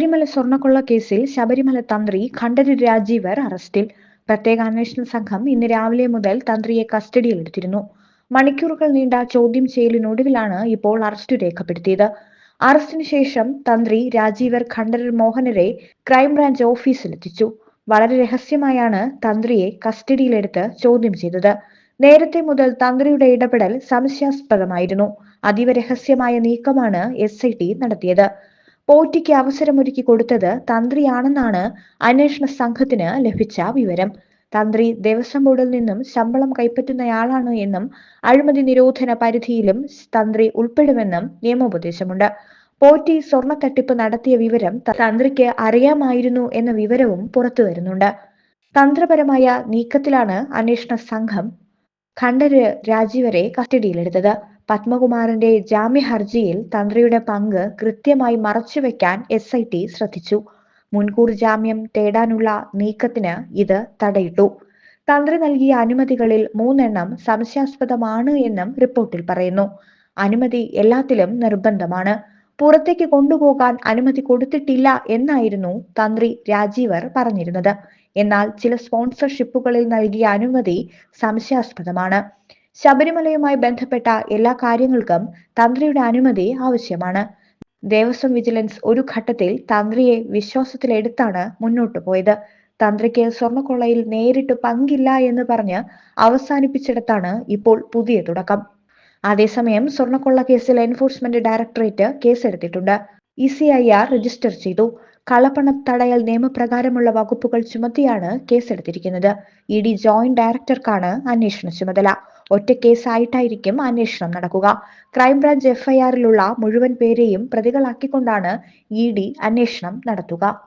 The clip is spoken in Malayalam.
ശബരിമല സ്വർണക്കൊള്ള കേസിൽ ശബരിമല തന്ത്രി ഖണ്ഡരി രാജീവർ അറസ്റ്റിൽ. പ്രത്യേക അന്വേഷണ സംഘം ഇന്ന് രാവിലെ മുതൽ തന്ത്രിയെ കസ്റ്റഡിയിലെടുത്തിരുന്നു മണിക്കൂറുകൾ നീണ്ട ചോദ്യം ചെയ്യലിനൊടുവിലാണ് ഇപ്പോൾ അറസ്റ്റ് രേഖപ്പെടുത്തിയത്. അറസ്റ്റിന് ശേഷം തന്ത്രി രാജീവർ ഖണ്ഡരർ മോഹനരെ ക്രൈംബ്രാഞ്ച് ഓഫീസിലെത്തിച്ചു. വളരെ രഹസ്യമായാണ് തന്ത്രിയെ കസ്റ്റഡിയിലെടുത്ത് ചോദ്യം ചെയ്തത്. നേരത്തെ മുതൽ തന്ത്രിയുടെ ഇടപെടൽ സംശയാസ്പദമായിരുന്നു. അതീവ രഹസ്യമായ നീക്കമാണ് എസ് നടത്തിയത്. പോറ്റിക്ക് അവസരമൊരുക്കി കൊടുത്തത് തന്ത്രിയാണെന്നാണ് അന്വേഷണ സംഘത്തിന് ലഭിച്ച വിവരം. തന്ത്രി ദേവസ്വം ബോർഡിൽ നിന്നും ശമ്പളം കൈപ്പറ്റുന്നയാളാണ് എന്നും അഴിമതി നിരോധന പരിധിയിലും തന്ത്രി ഉൾപ്പെടുമെന്നും നിയമോപദേശമുണ്ട്. പോറ്റി സ്വർണ തട്ടിപ്പ് നടത്തിയ വിവരം തന്ത്രിക്ക് അറിയാമായിരുന്നു എന്ന വിവരവും പുറത്തു വരുന്നുണ്ട്. തന്ത്രപരമായ നീക്കത്തിലാണ് അന്വേഷണ സംഘം ഖണ്ഡര് രാജീവരെ കസ്റ്റഡിയിലെടുത്തത്. പത്മകുമാറിന്റെ ജാമ്യ ഹർജിയിൽ തന്ത്രിയുടെ പങ്ക് കൃത്യമായി മറച്ചുവെക്കാൻ എസ് ഐ ടി ശ്രദ്ധിച്ചു. മുൻകൂർ ജാമ്യം തേടാനുള്ള നീക്കത്തിന് ഇത് തടയിട്ടു. തന്ത്രി നൽകിയ അനുമതികളിൽ മൂന്നെണ്ണം സംശയാസ്പദമാണ് എന്നും റിപ്പോർട്ടിൽ പറയുന്നു. അനുമതി എല്ലാത്തിലും നിർബന്ധമാണ്. പുറത്തേക്ക് കൊണ്ടുപോകാൻ അനുമതി കൊടുത്തിട്ടില്ല എന്നായിരുന്നു തന്ത്രി രാജീവർ പറഞ്ഞിരുന്നത്. എന്നാൽ ചില സ്പോൺസർഷിപ്പുകളിൽ നൽകിയ അനുമതി സംശയാസ്പദമാണ്. ശബരിമലയുമായി ബന്ധപ്പെട്ട എല്ലാ കാര്യങ്ങൾക്കും തന്ത്രിയുടെ അനുമതി ആവശ്യമാണ്. ദേവസ്വം വിജിലൻസ് ഒരു ഘട്ടത്തിൽ തന്ത്രിയെ വിശ്വാസത്തിലെടുത്താണ് മുന്നോട്ടു പോയത്. തന്ത്രിക്ക് സ്വർണക്കൊള്ളയിൽ നേരിട്ട് പങ്കില്ല എന്ന് പറഞ്ഞ് അവസാനിപ്പിച്ചിടത്താണ് ഇപ്പോൾ പുതിയ തുടക്കം. അതേസമയം സ്വർണക്കൊള്ള കേസിൽ എൻഫോഴ്സ്മെന്റ് ഡയറക്ടറേറ്റ് കേസെടുത്തിട്ടുണ്ട്. E C I R register ചെയ്തു. കള്ളപ്പണം തടയൽ നിയമപ്രകാരമുള്ള വകുപ്പുകൾ ചുമത്തിയാണ് കേസെടുത്തിരിക്കുന്നത്. ഇ ഡി ജോയിന്റ് ഡയറക്ടർക്കാണ് അന്വേഷണ ചുമതല. ഒറ്റ കേസായിട്ടായിരിക്കും അന്വേഷണം നടക്കുക. ക്രൈംബ്രാഞ്ച് എഫ്ഐആറിലുള്ള മുഴുവൻ പേരെയും പ്രതികളാക്കിക്കൊണ്ടാണ് ഇ ഡി അന്വേഷണം നടത്തുക.